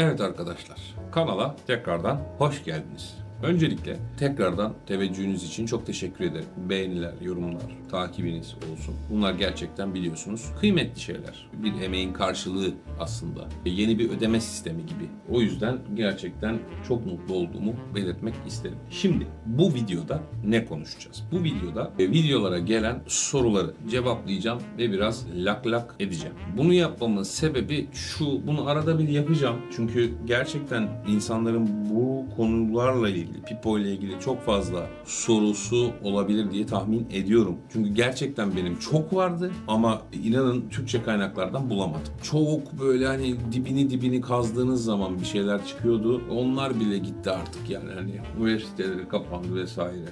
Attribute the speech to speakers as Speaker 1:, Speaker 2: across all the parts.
Speaker 1: Evet arkadaşlar, kanala tekrardan hoş geldiniz. Öncelikle tekrardan teveccühünüz için çok teşekkür ederim. Beğeniler, yorumlar, takibiniz olsun. Bunlar gerçekten biliyorsunuz kıymetli şeyler. Bir emeğin karşılığı aslında. Yeni bir ödeme sistemi gibi. O yüzden gerçekten çok mutlu olduğumu belirtmek isterim. Şimdi bu videoda ne konuşacağız? Bu videoda e, videolara gelen soruları cevaplayacağım ve biraz lak lak edeceğim. Bunu yapmamın sebebi şu, bunu arada bir yapacağım. Çünkü gerçekten insanların bu konularla ilgili, Pipo ile ilgili çok fazla sorusu olabilir diye tahmin ediyorum. Çünkü gerçekten benim çok vardı ama inanın Türkçe kaynaklardan bulamadım. Çok böyle hani dibini dibini kazdığınız zaman bir şeyler çıkıyordu. Onlar bile gitti artık yani hani üniversiteleri kapandı vesaire.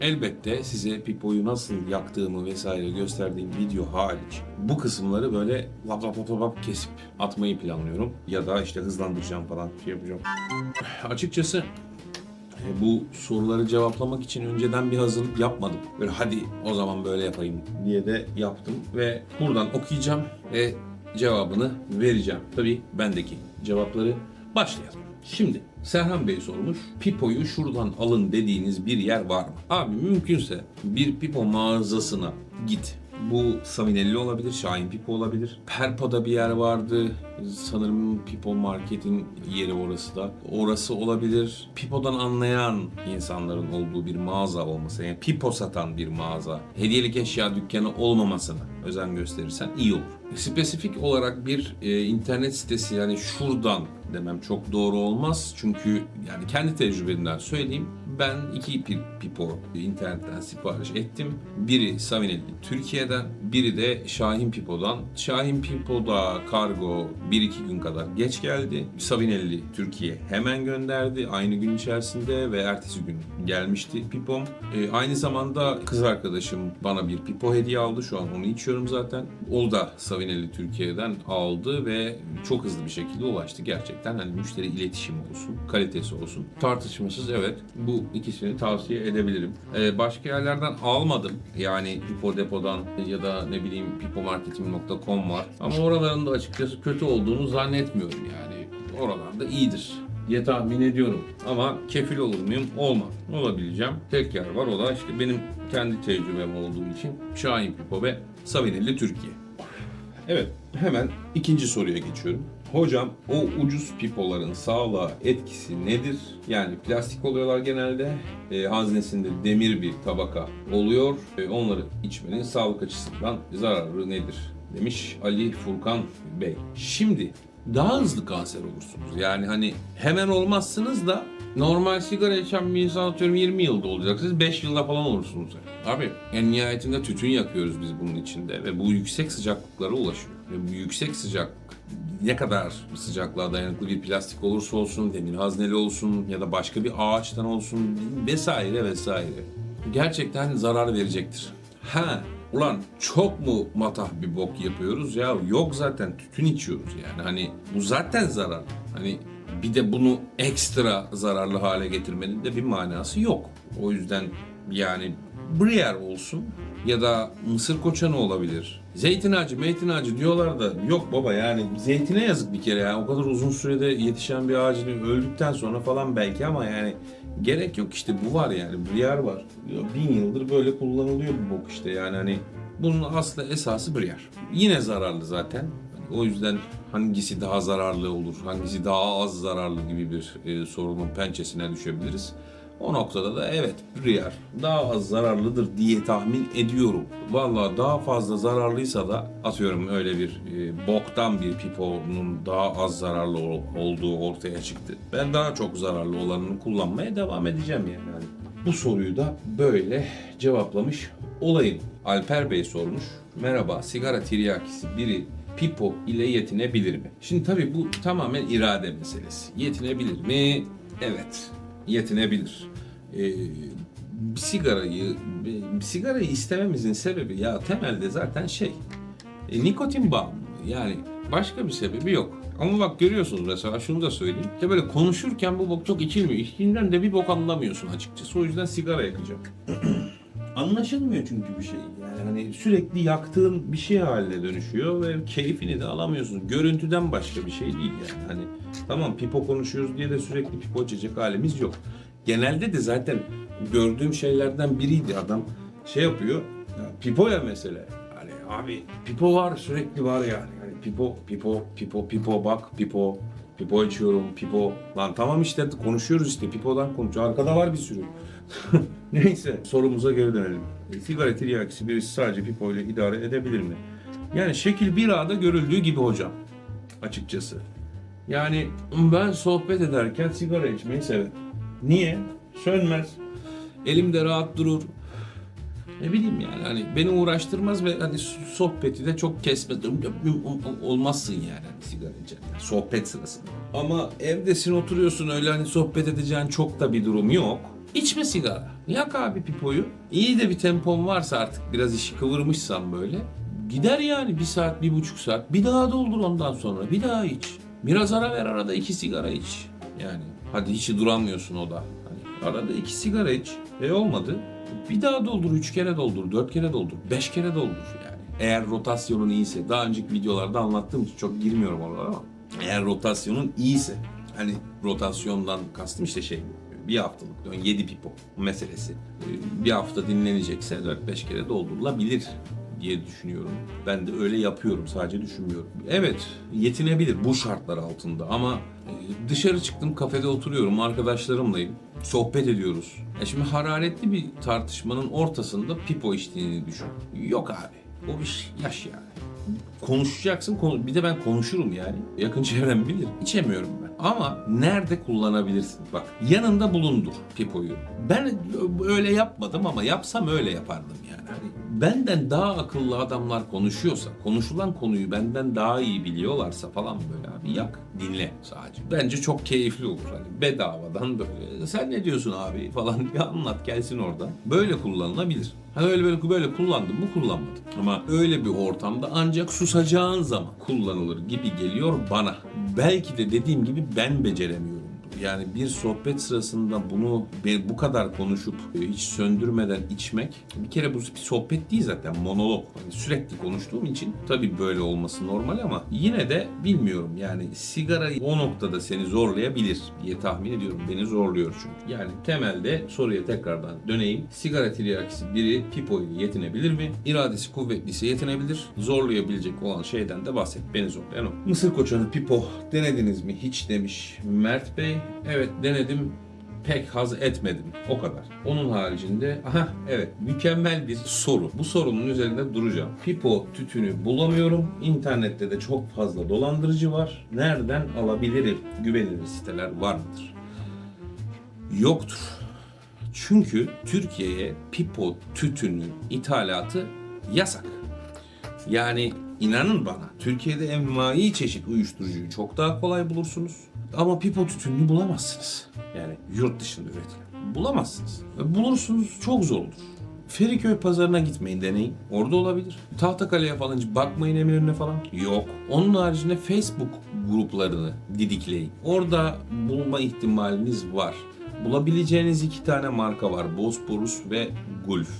Speaker 1: Elbette size Pipo'yu nasıl yaktığımı vesaire gösterdiğim video hariç bu kısımları böyle lap lap lap lap kesip atmayı planlıyorum. Ya da işte hızlandıracağım falan şey yapacağım. Açıkçası e, bu soruları cevaplamak için önceden bir hazırlık yapmadım. Böyle hadi o zaman böyle yapayım diye de yaptım ve buradan okuyacağım ve cevabını vereceğim. Tabii bendeki cevapları başlayalım. Şimdi Serhan Bey sormuş. Pipo'yu şuradan alın dediğiniz bir yer var mı? Abi mümkünse bir Pipo mağazasına git. Bu Savinelli olabilir, Şahin Pipo olabilir. Perpa'da bir yer vardı. Sanırım Pipo Market'in yeri orası da. Orası olabilir. Pipo'dan anlayan insanların olduğu bir mağaza olması. Yani Pipo satan bir mağaza. Hediyelik eşya dükkanı olmamasına özen gösterirsen iyi olur. Spesifik olarak bir e, internet sitesi yani şuradan demem çok doğru olmaz. Çünkü yani kendi tecrübemden söyleyeyim. Ben iki pi- pipo internetten sipariş ettim. Biri Savinelli Türkiye'den, biri de Şahin Pipo'dan. Şahin Pipo'da kargo 1-2 gün kadar geç geldi. Savinelli Türkiye hemen gönderdi aynı gün içerisinde ve ertesi gün gelmişti pipom. E, aynı zamanda kız arkadaşım bana bir pipo hediye aldı. Şu an onu içiyorum zaten. O da Savinelli Türkiye'den aldı ve çok hızlı bir şekilde ulaştı. Gerçekten hani müşteri iletişimi olsun, kalitesi olsun. Tartışmasız evet bu ikisini tavsiye edebilirim. Ee, başka yerlerden almadım. Yani Pipo Depo'dan ya da ne bileyim pipomarketing.com var. Ama oraların da açıkçası kötü olduğunu zannetmiyorum yani. Oralarda iyidir diye tahmin ediyorum. Ama kefil olur muyum? Olmam. Olabileceğim. Tek yer var. O da işte benim kendi tecrübem olduğu için Şahin Pipo ve Savinelli Türkiye. Evet, hemen ikinci soruya geçiyorum. Hocam, o ucuz pipoların sağlığa etkisi nedir? Yani plastik oluyorlar genelde. E, haznesinde demir bir tabaka oluyor. E, onları içmenin sağlık açısından zararı nedir? Demiş Ali Furkan Bey. Şimdi daha hızlı kanser olursunuz. Yani hani hemen olmazsınız da normal sigara içen bir insan atıyorum 20 yılda olacaksınız 5 yılda falan olursunuz. Abi en nihayetinde tütün yakıyoruz biz bunun içinde ve bu yüksek sıcaklıklara ulaşıyor. Ve bu yüksek sıcaklık ne kadar sıcaklığa dayanıklı bir plastik olursa olsun, demir hazneli olsun ya da başka bir ağaçtan olsun vesaire vesaire. Gerçekten zarar verecektir. Ha Ulan çok mu matah bir bok yapıyoruz ya? Yok zaten tütün içiyoruz yani. Hani bu zaten zarar. Hani bir de bunu ekstra zararlı hale getirmenin de bir manası yok. O yüzden yani Brier olsun ya da mısır koçanı olabilir. Zeytin ağacı, meytin ağacı diyorlar da yok baba yani zeytine yazık bir kere yani o kadar uzun sürede yetişen bir ağacın öldükten sonra falan belki ama yani gerek yok işte bu var yani Brier var. Bin yıldır böyle kullanılıyor bu bok işte yani hani bunun aslı esası Brier. Yine zararlı zaten. O yüzden hangisi daha zararlı olur, hangisi daha az zararlı gibi bir e, sorunun pençesine düşebiliriz. O noktada da evet Briar daha az zararlıdır diye tahmin ediyorum. Vallahi daha fazla zararlıysa da atıyorum öyle bir e, boktan bir piponun daha az zararlı ol- olduğu ortaya çıktı. Ben daha çok zararlı olanını kullanmaya devam edeceğim yani. Hani bu soruyu da böyle cevaplamış olayım. Alper Bey sormuş. Merhaba sigara tiryakisi biri pipo ile yetinebilir mi? Şimdi tabii bu tamamen irade meselesi. Yetinebilir mi? Evet yetinebilir. Ee, bir sigarayı bir sigarayı istememizin sebebi ya temelde zaten şey e, nikotin bağımlılığı yani başka bir sebebi yok. Ama bak görüyorsunuz mesela şunu da söyleyeyim. İşte böyle konuşurken bu bok çok içilmiyor. İçtiğinden de bir bok anlamıyorsun açıkçası. O yüzden sigara yakacağım. Anlaşılmıyor çünkü bir şey. Yani hani sürekli yaktığın bir şey haline dönüşüyor ve keyfini de alamıyorsun. Görüntüden başka bir şey değil yani. Hani tamam pipo konuşuyoruz diye de sürekli pipo içecek halimiz yok. Genelde de zaten gördüğüm şeylerden biriydi adam şey yapıyor. Ya, pipo ya mesele. Hani abi pipo var sürekli var yani. Hani pipo pipo pipo pipo bak pipo pipo içiyorum pipo. Lan tamam işte konuşuyoruz işte pipodan konuşuyor. Arkada var bir sürü. Neyse sorumuza geri dönelim. Sigara tiryakisi birisi sadece pipo ile idare edebilir mi? Yani şekil bir ağda görüldüğü gibi hocam açıkçası. Yani ben sohbet ederken sigara içmeyi severim. Niye? Sönmez. Elimde rahat durur. Ne bileyim yani hani beni uğraştırmaz ve hani sohbeti de çok kesmez. Olmazsın yani hani sigara. Sohbet sırasında. Ama evdesin oturuyorsun öyle hani sohbet edeceğin çok da bir durum yok. İçme sigara. Yak abi pipoyu. İyi de bir tempon varsa artık biraz işi kıvırmışsan böyle. Gider yani bir saat, bir buçuk saat. Bir daha doldur ondan sonra. Bir daha iç. Biraz ara ver arada iki sigara iç. Yani hadi hiç duramıyorsun o da. Hani arada iki sigara iç. E olmadı. Bir daha doldur, üç kere doldur, dört kere doldur, beş kere doldur yani. Eğer rotasyonun iyiyse, daha önceki videolarda anlattığım için çok girmiyorum oralara ama eğer rotasyonun iyiyse, hani rotasyondan kastım işte şey, bir haftalık, yani 7 pipo meselesi. Bir hafta dinlenecekse 4-5 kere doldurulabilir diye düşünüyorum. Ben de öyle yapıyorum, sadece düşünmüyorum. Evet, yetinebilir bu şartlar altında ama e, dışarı çıktım, kafede oturuyorum, arkadaşlarımlayım, sohbet ediyoruz. Ya şimdi hararetli bir tartışmanın ortasında pipo içtiğini düşün. Yok abi, o bir yaş yani. Konuşacaksın, konu- bir de ben konuşurum yani. Yakın çevrem bilir. İçemiyorum ben. Ama nerede kullanabilirsin? Bak yanında bulundur pipoyu. Ben öyle yapmadım ama yapsam öyle yapardım yani. Hani benden daha akıllı adamlar konuşuyorsa, konuşulan konuyu benden daha iyi biliyorlarsa falan böyle abi yak, dinle sadece. Bence çok keyifli olur hani bedavadan böyle. Sen ne diyorsun abi falan diye anlat gelsin oradan. Böyle kullanılabilir. Hani öyle böyle böyle kullandım mı kullanmadım. Ama öyle bir ortamda ancak susacağın zaman kullanılır gibi geliyor bana. Belki de dediğim gibi ben beceremiyorum. Yani bir sohbet sırasında bunu bu kadar konuşup e, hiç söndürmeden içmek bir kere bu bir sohbet değil zaten monolog. Hani sürekli konuştuğum için tabii böyle olması normal ama yine de bilmiyorum yani sigara o noktada seni zorlayabilir diye tahmin ediyorum. Beni zorluyor çünkü. Yani temelde soruya tekrardan döneyim. Sigara tiryakisi biri pipo ile yetinebilir mi? İradesi kuvvetliyse yetinebilir. Zorlayabilecek olan şeyden de bahset. Beni zorlayan o. Mısır koçanı pipo denediniz mi? Hiç demiş Mert Bey. Evet denedim pek haz etmedim. O kadar. Onun haricinde aha evet mükemmel bir soru. Bu sorunun üzerinde duracağım. Pipo tütünü bulamıyorum. İnternette de çok fazla dolandırıcı var. Nereden alabilirim? Güvenilir siteler var mıdır? Yoktur. Çünkü Türkiye'ye pipo tütünü ithalatı yasak. Yani inanın bana Türkiye'de envai çeşit uyuşturucuyu çok daha kolay bulursunuz. Ama pipo tütününü bulamazsınız. Yani yurt dışında üretilen. Bulamazsınız. E, Bulursunuz çok zor olur. Feriköy pazarına gitmeyin deneyin. Orada olabilir. Tahtakale'ye falan bakmayın Eminönü'ne falan. Yok. Onun haricinde Facebook gruplarını didikleyin. Orada bulma ihtimaliniz var. Bulabileceğiniz iki tane marka var. Bosporus ve Gulf.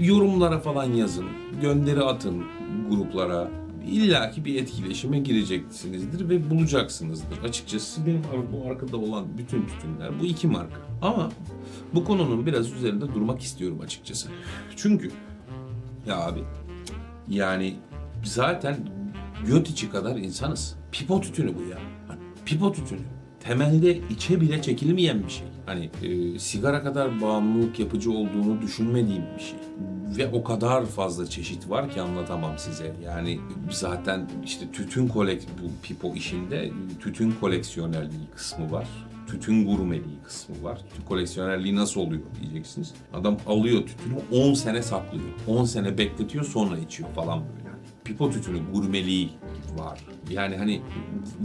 Speaker 1: Yorumlara falan yazın. Gönderi atın gruplara. İlla ki bir etkileşime gireceksinizdir ve bulacaksınızdır. Açıkçası benim bu arkada olan bütün tütünler bu iki marka. Ama bu konunun biraz üzerinde durmak istiyorum açıkçası. Çünkü ya abi yani zaten göt içi kadar insanız. Pipo tütünü bu ya. Pipo tütünü. Temelde içe bile çekilmeyen bir şey. Hani e, sigara kadar bağımlılık yapıcı olduğunu düşünmediğim bir şey. Ve o kadar fazla çeşit var ki anlatamam size. Yani zaten işte tütün kolek bu pipo işinde tütün koleksiyonerliği kısmı var tütün gurmeliği kısmı var. Tütün koleksiyonerliği nasıl oluyor diyeceksiniz. Adam alıyor tütünü 10 sene saklıyor. 10 sene bekletiyor sonra içiyor falan böyle. Pipo tütünü gurmeliği var. Yani hani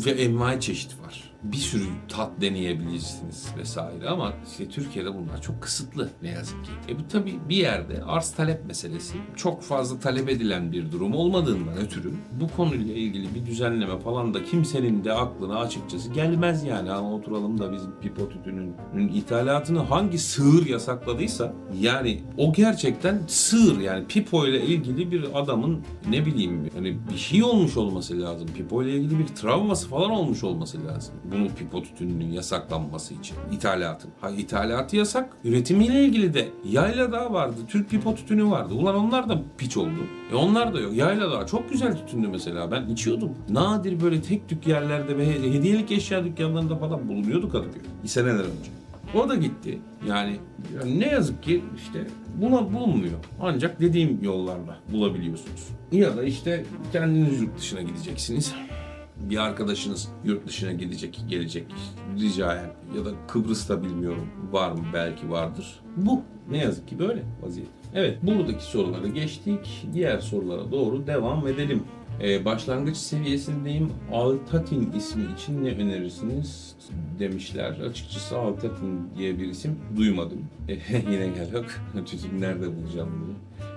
Speaker 1: ve envai çeşit var. Bir sürü tat deneyebilirsiniz vesaire ama işte Türkiye'de bunlar çok kısıtlı ne yazık ki. E bu tabii bir yerde arz talep meselesi çok fazla talep edilen bir durum olmadığından ötürü bu konuyla ilgili bir düzenleme falan da kimsenin de aklına açıkçası gelmez yani. Ama oturalım da bizim pipo tütünün ithalatını hangi sığır yasakladıysa yani o gerçekten sığır yani pipo ile ilgili bir adamın ne bileyim hani bir şey olmuş olması lazım. Pipo ile ilgili bir travması falan olmuş olması lazım. Bunu pipo tütününün yasaklanması için. ithalatın. Ha ithalatı yasak. Üretimiyle ilgili de Yayla Dağı vardı. Türk pipo tütünü vardı. Ulan onlar da piç oldu. E onlar da yok. Yayla Dağı çok güzel tütündü mesela. Ben içiyordum. Nadir böyle tek tük yerlerde ve hediyelik eşya dükkanlarında falan bulunuyordu Kadıköy. Seneler önce. O da gitti. Yani, yani ne yazık ki işte buna bulunmuyor. Ancak dediğim yollarla bulabiliyorsunuz. Ya da işte kendiniz yurt dışına gideceksiniz. Bir arkadaşınız yurt dışına gidecek, gelecek ricayen ya da Kıbrıs'ta bilmiyorum var mı belki vardır. Bu ne yazık ki böyle vaziyet. Evet buradaki soruları geçtik. Diğer sorulara doğru devam edelim. Ee, başlangıç seviyesindeyim. Altatin ismi için ne önerirsiniz demişler. Açıkçası Altatin diye bir isim duymadım. E, yine gel yok. Tütün nerede bulacağım bunu?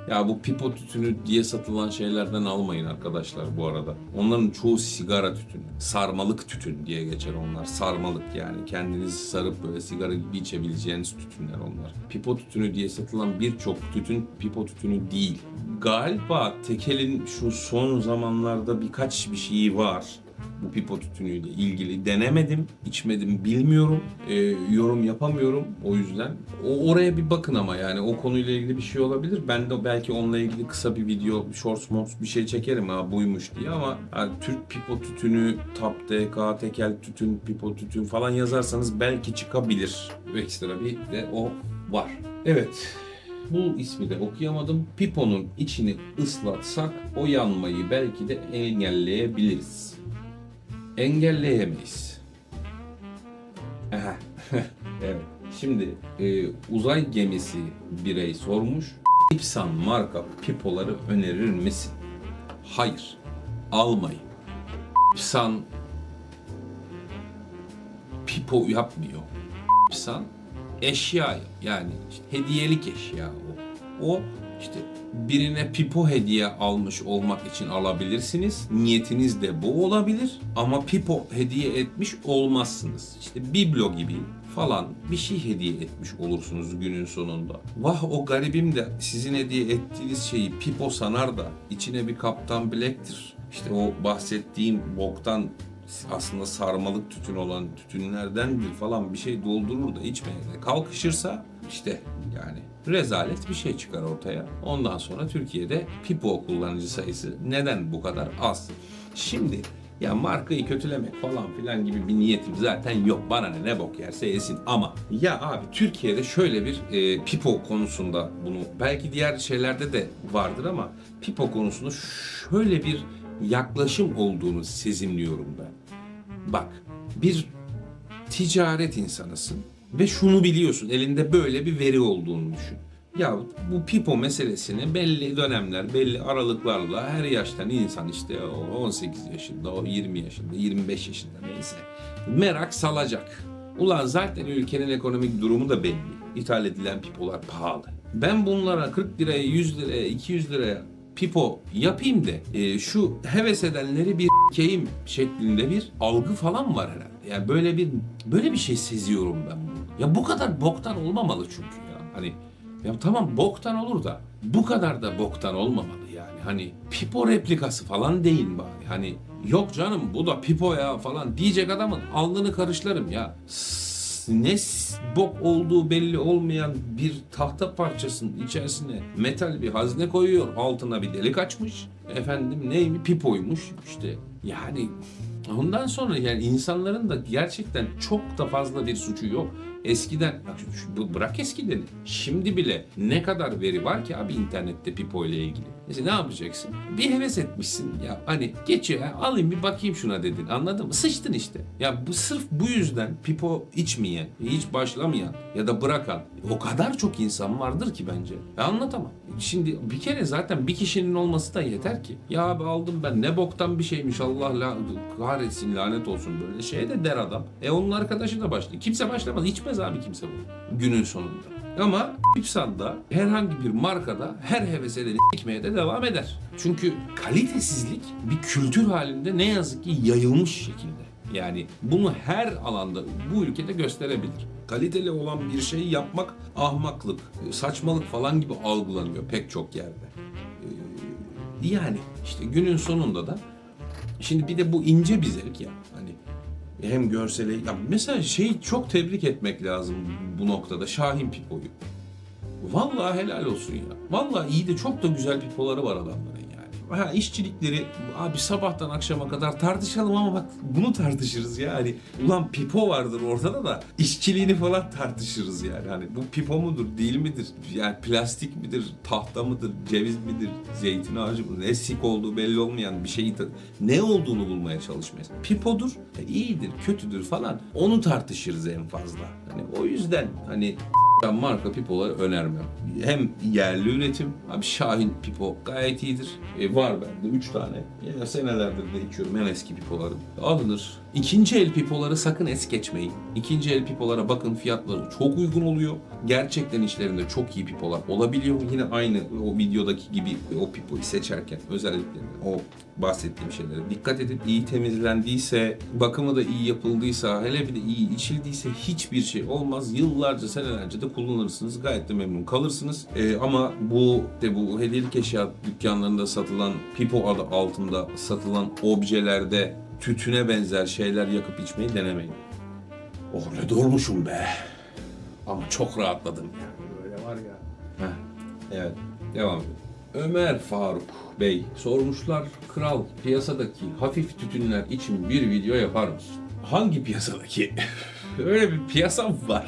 Speaker 1: Ya bu pipo tütünü diye satılan şeylerden almayın arkadaşlar bu arada. Onların çoğu sigara tütünü. Sarmalık tütün diye geçer onlar. Sarmalık yani. Kendinizi sarıp böyle sigara gibi içebileceğiniz tütünler onlar. Pipo tütünü diye satılan birçok tütün pipo tütünü değil. Galiba Tekel'in şu son zamanlarda birkaç bir şeyi var bu pipo tütünüyle ilgili denemedim, içmedim, bilmiyorum, Ee, yorum yapamıyorum o yüzden. O oraya bir bakın ama yani o konuyla ilgili bir şey olabilir. Ben de belki onunla ilgili kısa bir video, shorts mods bir şey çekerim ha buymuş diye ama yani Türk pipo tütünü, Tap DK, Tekel tütün, pipo tütün falan yazarsanız belki çıkabilir. Ekstra bir de o var. Evet. Bu ismi de okuyamadım. Pipo'nun içini ıslatsak o yanmayı belki de engelleyebiliriz engelleyemeyiz. Evet. Şimdi e, uzay gemisi birey sormuş. Ipsan marka pipoları önerir misin? Hayır. Almayın. Ipsan pipo yapmıyor. Ipsan eşya yani işte hediyelik eşya o. O işte birine pipo hediye almış olmak için alabilirsiniz. Niyetiniz de bu olabilir ama pipo hediye etmiş olmazsınız. İşte biblo gibi falan bir şey hediye etmiş olursunuz günün sonunda. Vah o garibim de sizin hediye ettiğiniz şeyi pipo sanar da içine bir kaptan black'tir. İşte o bahsettiğim boktan aslında sarmalık tütün olan tütünlerdendir falan bir şey doldurur da içmeye kalkışırsa işte yani rezalet bir şey çıkar ortaya. Ondan sonra Türkiye'de pipo kullanıcı sayısı neden bu kadar az? Şimdi ya markayı kötülemek falan filan gibi bir niyetim zaten yok. Bana ne ne bok yerse yesin ama ya abi Türkiye'de şöyle bir e, pipo konusunda bunu belki diğer şeylerde de vardır ama pipo konusunda şöyle bir yaklaşım olduğunu sezimliyorum ben. Bak bir ticaret insanısın ve şunu biliyorsun elinde böyle bir veri olduğunu düşün. Ya bu pipo meselesini belli dönemler, belli aralıklarla her yaştan insan işte o 18 yaşında, o 20 yaşında, 25 yaşında neyse merak salacak. Ulan zaten ülkenin ekonomik durumu da belli. İthal edilen pipolar pahalı. Ben bunlara 40 liraya, 100 liraya, 200 liraya pipo yapayım da e, şu heves edenleri bir keyim şeklinde bir algı falan var herhalde. Yani böyle bir böyle bir şey seziyorum ben. Ya bu kadar boktan olmamalı çünkü ya. Hani ya tamam boktan olur da bu kadar da boktan olmamalı yani. Hani pipo replikası falan değil bari. Hani yok canım bu da pipo ya falan diyecek adamın alnını karışlarım ya. Ne bok olduğu belli olmayan bir tahta parçasının içerisine metal bir hazne koyuyor. Altına bir delik açmış. Efendim neymiş pipoymuş işte. Yani Ondan sonra yani insanların da gerçekten çok da fazla bir suçu yok. eskiden bırak eskideni. Şimdi bile ne kadar veri var ki abi internette pipo ile ilgili. Mesela ne yapacaksın? Bir heves etmişsin ya hani geçiyor ya alayım bir bakayım şuna dedin anladın mı? Sıçtın işte. Ya bu sırf bu yüzden pipo içmeyen, hiç başlamayan ya da bırakan o kadar çok insan vardır ki bence. Ben anlatamam. Şimdi bir kere zaten bir kişinin olması da yeter ki. Ya abi aldım ben ne boktan bir şeymiş Allah la kahretsin lanet olsun böyle şeye de der adam. E onun arkadaşı da başlıyor. Kimse başlamaz. içmez abi kimse bu. Günün sonunda. Ama İpsan'da herhangi bir markada her hevesele ekmeye de devam eder. Çünkü kalitesizlik bir kültür halinde ne yazık ki yayılmış şekilde. Yani bunu her alanda bu ülkede gösterebilir. Kaliteli olan bir şeyi yapmak ahmaklık, saçmalık falan gibi algılanıyor pek çok yerde. Ee, Yani işte günün sonunda da şimdi bir de bu ince bir zevk ya. Hani hem görseli ya mesela şeyi çok tebrik etmek lazım bu noktada Şahin Pipo'yu. Vallahi helal olsun ya. Vallahi iyi de çok da güzel pipoları var adamların yani. Ha işçilikleri abi sabahtan akşama kadar tartışalım ama bak bunu tartışırız yani. Ulan pipo vardır ortada da işçiliğini falan tartışırız yani. Hani bu pipo mudur değil midir? Yani plastik midir? Tahta mıdır? Ceviz midir? Zeytin ağacı mıdır? Ne sik olduğu belli olmayan bir şeyi ne olduğunu bulmaya çalışmayız. Pipodur, e, iyidir, kötüdür falan. Onu tartışırız en fazla. Hani o yüzden hani ben marka pipoları önermem. Hem yerli üretim, abi Şahin pipo gayet iyidir. E, var bende 3 tane. Ya senelerdir de içiyorum en eski pipolarım. Alınır. İkinci el pipoları sakın es geçmeyin. İkinci el pipolara bakın fiyatları çok uygun oluyor. Gerçekten içlerinde çok iyi pipolar olabiliyor. Yine aynı o videodaki gibi o pipoyu seçerken özelliklerine, o bahsettiğim şeylere dikkat edin. İyi temizlendiyse, bakımı da iyi yapıldıysa, hele bir de iyi içildiyse hiçbir şey olmaz. Yıllarca, senelerce de kullanırsınız. Gayet de memnun kalırsınız. Ee, ama bu de bu hediyelik eşya dükkanlarında satılan pipo adı altında satılan objelerde tütüne benzer şeyler yakıp içmeyi denemeyin. Oh ne dolmuşum be. Ama çok rahatladım ya. Böyle var ya. Heh, evet. Devam edelim. Ömer Faruk Bey sormuşlar. Kral piyasadaki hafif tütünler için bir video yapar mısın? Hangi piyasadaki? Öyle bir piyasa mı var?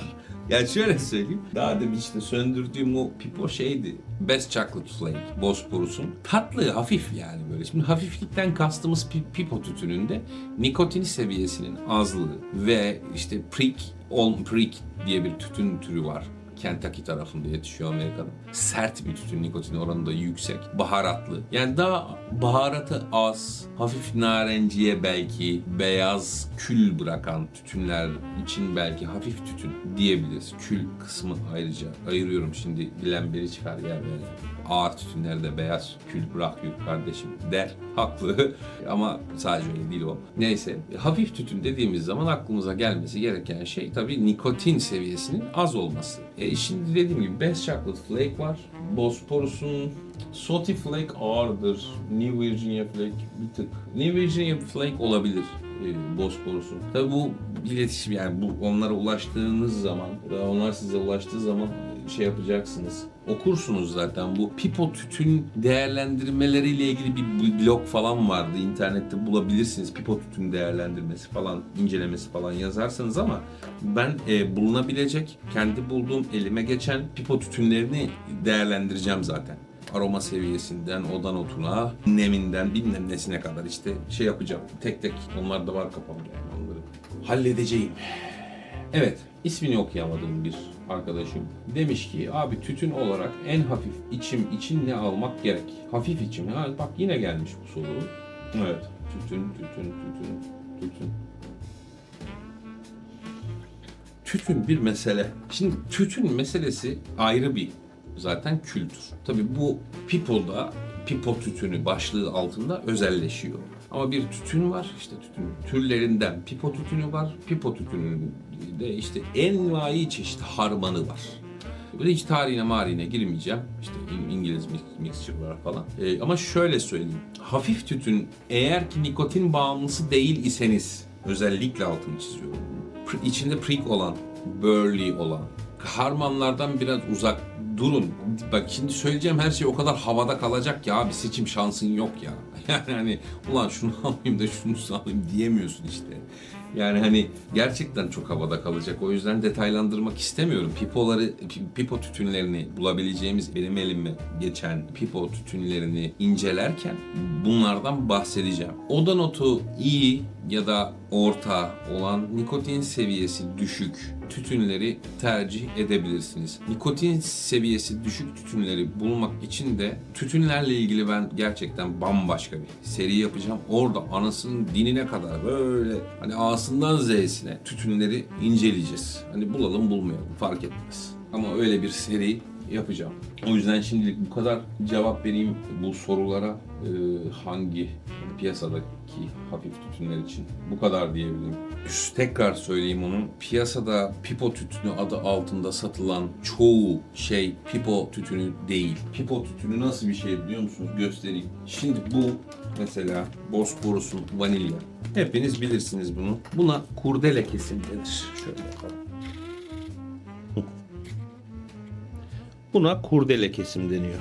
Speaker 1: Yani şöyle söyleyeyim. Daha demin işte söndürdüğüm o pipo şeydi. Best Chocolate Flake, Bosporus'un. Tatlı, hafif yani böyle. Şimdi hafiflikten kastımız pi- pipo tütününde nikotin seviyesinin azlığı ve işte prick, on prick diye bir tütün türü var. Kentucky tarafında yetişiyor Amerika'da. Sert bir tütün nikotin oranı da yüksek. Baharatlı. Yani daha baharatı az, hafif narenciye belki beyaz kül bırakan tütünler için belki hafif tütün diyebiliriz. Kül kısmı ayrıca ayırıyorum şimdi bilen biri çıkar yer böyle. Ağır tütünlerde beyaz kül bırakıyor kardeşim der. Haklı ama sadece öyle değil o. Neyse hafif tütün dediğimiz zaman aklımıza gelmesi gereken şey tabii nikotin seviyesinin az olması. E şimdi dediğim gibi Best Chocolate Flake var. Bosporus'un Salty Flake ağırdır. New Virginia Flake bir tık. New Virginia Flake olabilir e, Bosporus'un. Tabii bu iletişim yani bu onlara ulaştığınız zaman da onlar size ulaştığı zaman şey yapacaksınız. Okursunuz zaten bu pipo tütün değerlendirmeleriyle ilgili bir blog falan vardı. İnternette bulabilirsiniz. Pipo tütün değerlendirmesi falan, incelemesi falan yazarsanız ama ben e, bulunabilecek, kendi bulduğum, elime geçen pipo tütünlerini değerlendireceğim zaten aroma seviyesinden, odan otuna, neminden bilmem nesine kadar işte şey yapacağım. Tek tek onlar da var kafamda yani onları halledeceğim. Evet, ismini okuyamadığım bir arkadaşım demiş ki abi tütün olarak en hafif içim için ne almak gerek? Hafif içim. Ha bak yine gelmiş bu soru. Evet. Tütün, tütün, tütün, tütün. Tütün bir mesele. Şimdi tütün meselesi ayrı bir zaten kültür. Tabii bu pipoda pipo tütünü başlığı altında özelleşiyor. Ama bir tütün var işte tütün türlerinden pipo tütünü var. Pipo tütününün de işte envai çeşit harmanı var. Böyle hiç tarihine marihine girmeyeceğim. İşte İng- İngiliz mix- mixture'lar falan. Ee, ama şöyle söyleyeyim. Hafif tütün eğer ki nikotin bağımlısı değil iseniz özellikle altını çiziyorum. Pr- içinde prick olan, burley olan, harmanlardan biraz uzak durun. Bak şimdi söyleyeceğim her şey o kadar havada kalacak ya abi seçim şansın yok ya. Yani hani ulan şunu alayım da şunu alayım diyemiyorsun işte. Yani hani gerçekten çok havada kalacak. O yüzden detaylandırmak istemiyorum. Pipoları, pi- pipo tütünlerini bulabileceğimiz benim elime geçen pipo tütünlerini incelerken bunlardan bahsedeceğim. Oda notu iyi ya da orta olan nikotin seviyesi düşük tütünleri tercih edebilirsiniz. Nikotin seviyesi düşük tütünleri bulmak için de tütünlerle ilgili ben gerçekten bambaşka bir seri yapacağım. Orada anasının dinine kadar böyle hani A'sından Z'sine tütünleri inceleyeceğiz. Hani bulalım bulmayalım fark etmez. Ama öyle bir seri yapacağım. O yüzden şimdilik bu kadar cevap vereyim bu sorulara Ee, hangi piyasadaki hafif tütünler için bu kadar diyebilirim. Tekrar söyleyeyim onun. Piyasada pipo tütünü adı altında satılan çoğu şey pipo tütünü değil. Pipo tütünü nasıl bir şey biliyor musunuz? Göstereyim. Şimdi bu mesela Bosporus'un vanilya. Hepiniz bilirsiniz bunu. Buna kurdele kesim denir. Şöyle yapalım. Buna kurdele kesim deniyor.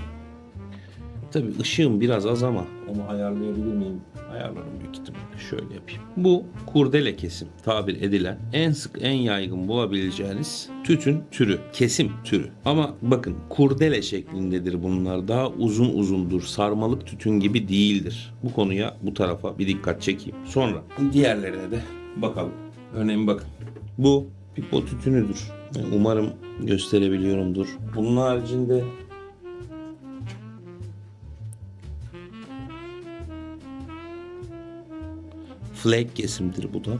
Speaker 1: Tabii ışığım biraz az ama onu ayarlayabilir miyim? Ayarlarım büyük ihtimalle. Şöyle yapayım. Bu kurdele kesim tabir edilen en sık en yaygın bulabileceğiniz tütün türü. Kesim türü. Ama bakın kurdele şeklindedir bunlar. Daha uzun uzundur. Sarmalık tütün gibi değildir. Bu konuya bu tarafa bir dikkat çekeyim. Sonra diğerlerine de bakalım. Örneğin bakın. Bu pipo tütünüdür. Umarım gösterebiliyorumdur. Bunun haricinde Flag kesimdir bu da.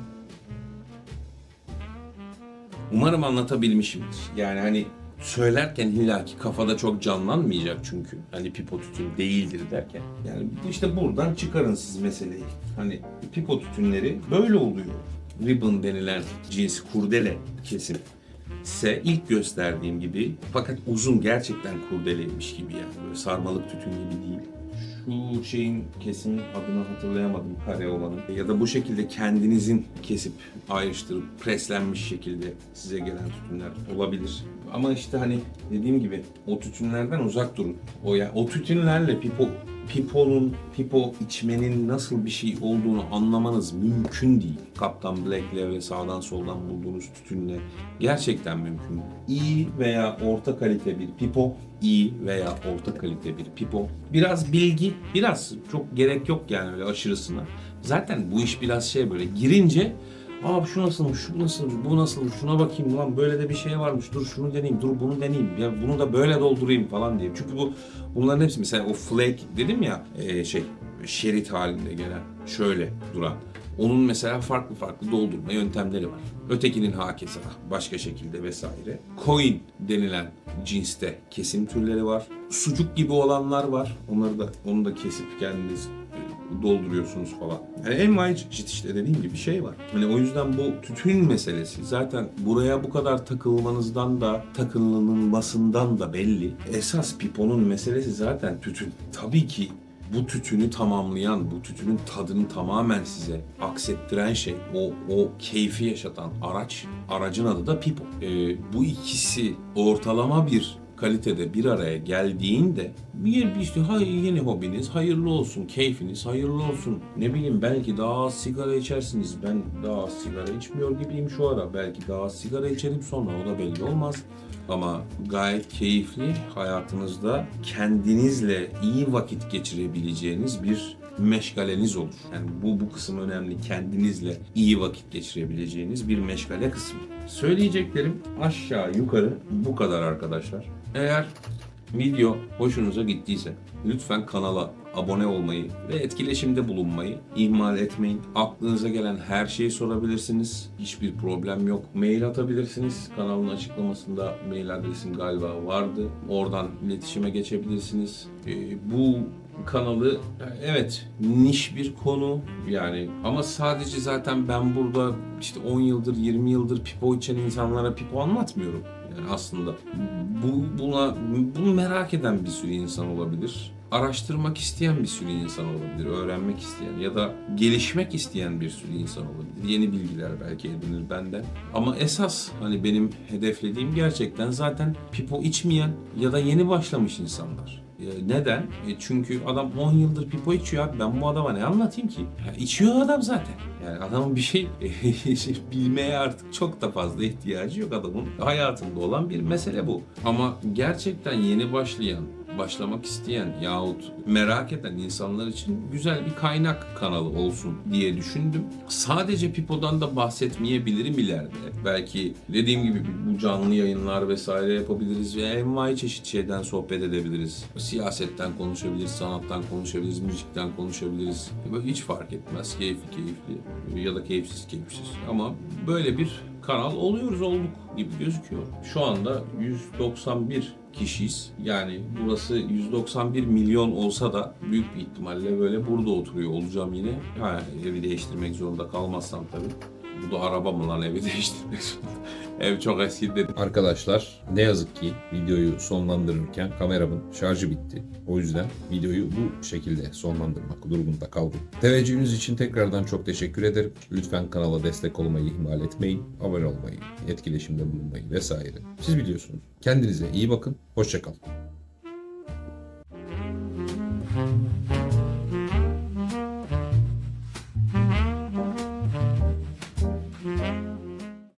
Speaker 1: Umarım anlatabilmişimdir. Yani hani söylerken illaki kafada çok canlanmayacak çünkü. Hani pipo tütün değildir derken. Yani işte buradan çıkarın siz meseleyi. Hani pipo tütünleri böyle oluyor. Ribbon denilen cins kurdele kesim ise ilk gösterdiğim gibi fakat uzun gerçekten kurdeleymiş gibi yani böyle sarmalık tütün gibi değil şu şeyin kesim adını hatırlayamadım kare olanın ya da bu şekilde kendinizin kesip ayrıştırıp preslenmiş şekilde size gelen tütünler olabilir. Ama işte hani dediğim gibi o tütünlerden uzak durun. O ya o tütünlerle pipo piponun pipo içmenin nasıl bir şey olduğunu anlamanız mümkün değil. Kaptan Black'le ve sağdan soldan bulduğunuz tütünle gerçekten mümkün değil. İyi veya orta kalite bir pipo, iyi veya orta kalite bir pipo. Biraz bilgi, biraz çok gerek yok yani öyle aşırısına. Zaten bu iş biraz şey böyle girince Aa şu nasılmış, şu nasılmış, bu nasılmış, şuna bakayım lan böyle de bir şey varmış, dur şunu deneyeyim, dur bunu deneyeyim, ya bunu da böyle doldurayım falan diye. Çünkü bu bunların hepsi mesela o flake dedim ya e, şey şerit halinde gelen şöyle duran. Onun mesela farklı farklı doldurma yöntemleri var. Ötekinin hakeza başka şekilde vesaire. Coin denilen cinste kesim türleri var. Sucuk gibi olanlar var. Onları da onu da kesip kendiniz dolduruyorsunuz falan. Yani envai çeşit işte dediğim gibi bir şey var. Hani o yüzden bu tütün meselesi zaten buraya bu kadar takılmanızdan da takılınmasından da belli. Esas piponun meselesi zaten tütün. Tabii ki bu tütünü tamamlayan, bu tütünün tadını tamamen size aksettiren şey, o, o keyfi yaşatan araç, aracın adı da pipo. Ee, bu ikisi ortalama bir kalitede bir araya geldiğinde bir işte hay yeni hobiniz hayırlı olsun, keyfiniz hayırlı olsun. Ne bileyim belki daha az sigara içersiniz. Ben daha az sigara içmiyor gibiyim şu ara. Belki daha az sigara içerim sonra o da belli olmaz. Ama gayet keyifli hayatınızda kendinizle iyi vakit geçirebileceğiniz bir meşgaleniz olur. Yani bu bu kısım önemli. Kendinizle iyi vakit geçirebileceğiniz bir meşgale kısmı. Söyleyeceklerim aşağı yukarı bu kadar arkadaşlar. Eğer video hoşunuza gittiyse lütfen kanala abone olmayı ve etkileşimde bulunmayı ihmal etmeyin. Aklınıza gelen her şeyi sorabilirsiniz. Hiçbir problem yok. Mail atabilirsiniz. Kanalın açıklamasında mail adresim galiba vardı. Oradan iletişime geçebilirsiniz. Ee, bu kanalı evet niş bir konu yani ama sadece zaten ben burada işte 10 yıldır 20 yıldır pipo içen insanlara pipo anlatmıyorum. Yani aslında bu buna bunu merak eden bir sürü insan olabilir. Araştırmak isteyen bir sürü insan olabilir, öğrenmek isteyen ya da gelişmek isteyen bir sürü insan olabilir. Yeni bilgiler belki edinir benden. Ama esas hani benim hedeflediğim gerçekten zaten pipo içmeyen ya da yeni başlamış insanlar. E, neden? E, çünkü adam 10 yıldır pipo içiyor abi. Ben bu adama ne anlatayım ki? Ya, içiyor adam zaten. Yani adamın bir şey bilmeye artık çok da fazla ihtiyacı yok adamın. Hayatında olan bir mesele bu. Ama gerçekten yeni başlayan başlamak isteyen yahut merak eden insanlar için güzel bir kaynak kanalı olsun diye düşündüm. Sadece Pipo'dan da bahsetmeyebilirim ileride. Belki dediğim gibi bu canlı yayınlar vesaire yapabiliriz ve envai çeşit şeyden sohbet edebiliriz. Siyasetten konuşabiliriz, sanattan konuşabiliriz, müzikten konuşabiliriz. Hiç fark etmez. Keyifli keyifli ya da keyifsiz keyifsiz. Ama böyle bir kanal oluyoruz olduk gibi gözüküyor. Şu anda 191 kişiyiz. Yani burası 191 milyon olsa da büyük bir ihtimalle böyle burada oturuyor olacağım yine. Ha, evi değiştirmek zorunda kalmazsam tabii. Bu da araba mı lan evi değiştirmek zorunda? Ev çok eski dedim. Arkadaşlar ne yazık ki videoyu sonlandırırken kameramın şarjı bitti. O yüzden videoyu bu şekilde sonlandırmak durumunda kaldım. Teveccühünüz için tekrardan çok teşekkür ederim. Lütfen kanala destek olmayı ihmal etmeyin. Abone olmayı, etkileşimde bulunmayı vesaire. Siz biliyorsunuz. Kendinize iyi bakın. Hoşçakalın.